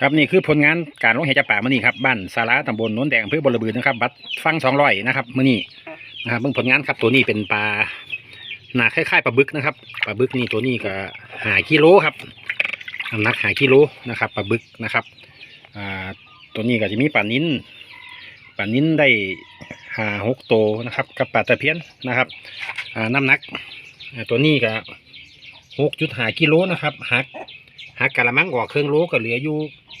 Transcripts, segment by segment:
ครับนี่คือผลงานการลงเหตุจับป่ามื่อนี้ครับบ้านสาราตำบลโนนแดงอำเภอบรบือนะครับบัตรฟังสองร้อยนะครับมื่อนี้นะครับเบิ่งผลงานครับตัวนี้เป็นปลาหนาคล้ายๆปลาบึกนะครับปลาบึกนี่ตัวนี้ก็หากิโลครับน้ำหนักหากิโลนะครับปลาบึกนะครับอ่าตัวนี้ก็จะมีปลานิ้นปลานิ้นได้หาหกโตนะครับกับปลาตะเพียนนะครับอ่าน้ำหนักตัวนี้ก็หกจุดหากิโลนะครับหัก หักกะละมังออกเครื่องโลก็เหลืออยู่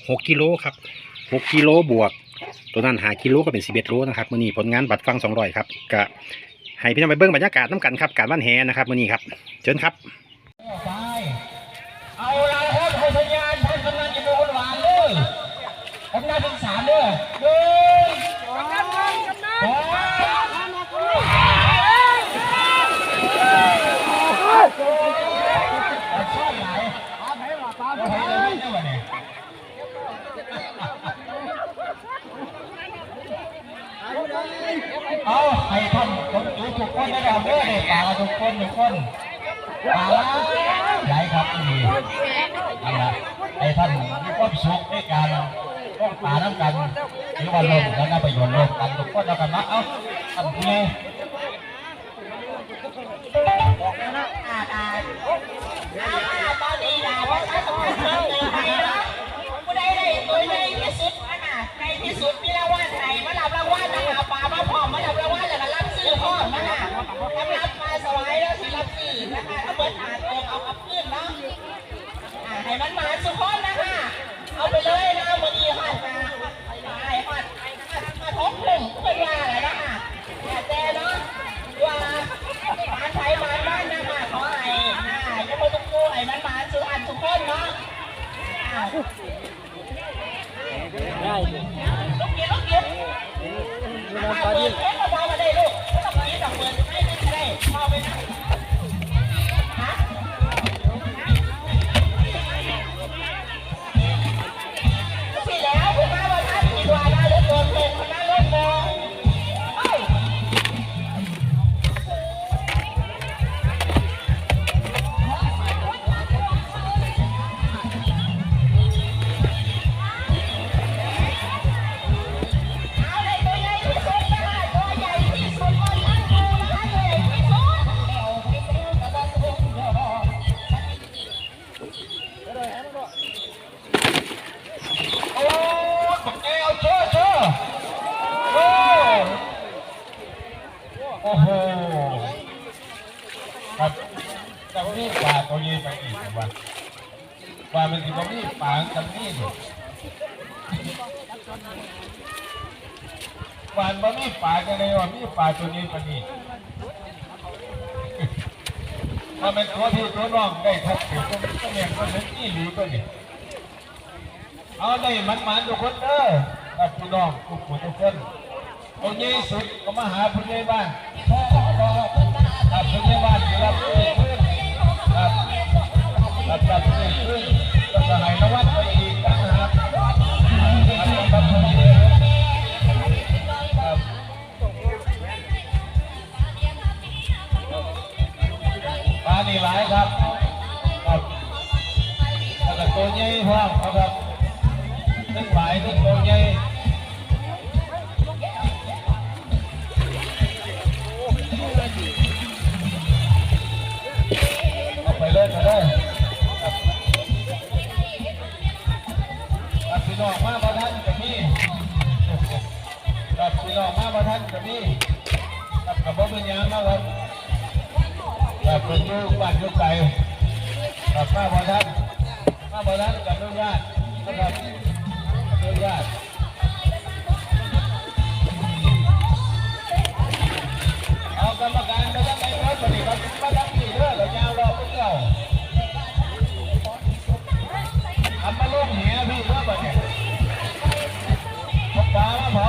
หกกิโลครับหกกิโลบวก ตัวนั้นหากิโลก็เป็นสิบเอ็ดโลนะครับมื่อนี้ผลงานบัตรฟังสองร้อยครับก็ให้พี่น้องไปเบิ้งบรรยากาศน้ำกันครับการบ้านแหนะครับมื่อนี้ครับเชิญครับ ไปเอาละครับให้สัญญาณท่านกำนันจะเป็นคนหวานเลยกำนันเป็นสามเลยหนึ่งสองชอบไหนเอาไป เอาให้ท่านคนดูทุกคนนะครับเด้อเด็กป่าทุกคนทุกคนป่าใหญ่ครับนี่นั่นแหละไอ้ท่านมีความสุขในการต้องป่าน้ำกันหรือว่าลมแล้วก็ประโยชน์ลมกันทุกคนแล้วกันนะเอ้าท่านพี่ตอนนี้นะว่าถ้าสมมติเรา มันมาสุขอนนะคะเอาไปเลยนะมือดีหัดมาไอ้หัดมาทบหนึ่งเพื่อนว่าอะไรนะคะแต่เนาะว่าบ้านไทยบ้านบ้านนะคะขอให้อ่ายังไม่ต้องกู้ให้มันมาสุอันสุขอนเนาะได้ โอ้ปักแก้วเจอเจอโอ้โอ้โหครับจะมีปลาตัวนี้ไปอีกว่าปลามันจะมีปลาจำนี่ดิปลาบ่มีปลากันเลยว่ามีปลาตัวนี้ปลานี้ ถ้าเป็นตัวที่ตัวน้องได้ทักษิณก็ก็เมียนก็เห็นนี่หลีก็นี่เอาได้มันมันทุกคนเด้อกับพี่น้องทุกคนทุกคนคนใหญ่สุดก็มาหาผู้ใหญ่บ้านพ่อพ่อครับผู้ใหญ่บ้านที่รับเพื่อนครับรับรับเพื่อน ตัวใหญ่พร้อมครับทั้งหลายทั้งตัวใหญ่ไปเลยไปเลยครับพี่น้องมาประทันกับพี่ครับพี่น้องมาประทันกับพี่ครับกับพ่อเป็นยังนะครับแบบเป็นลูกบ้านลูกไก่กับป้าบอทัน ป้าบอทันกับลูกญาตินะครับลูกญาติเอากรรมการไปยังไงครับสวัสดีครับป้าทันสี่เด้อเรายาวรอพวกเราทำมาลูกเหี้ยพี่ว่าแบบนี้พกปลามาเผา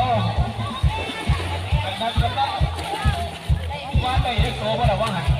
อันนั้นกำลังว่าไปเอ็กโซว่าเราว่าหัน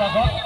da bola.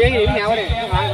Cái ghế.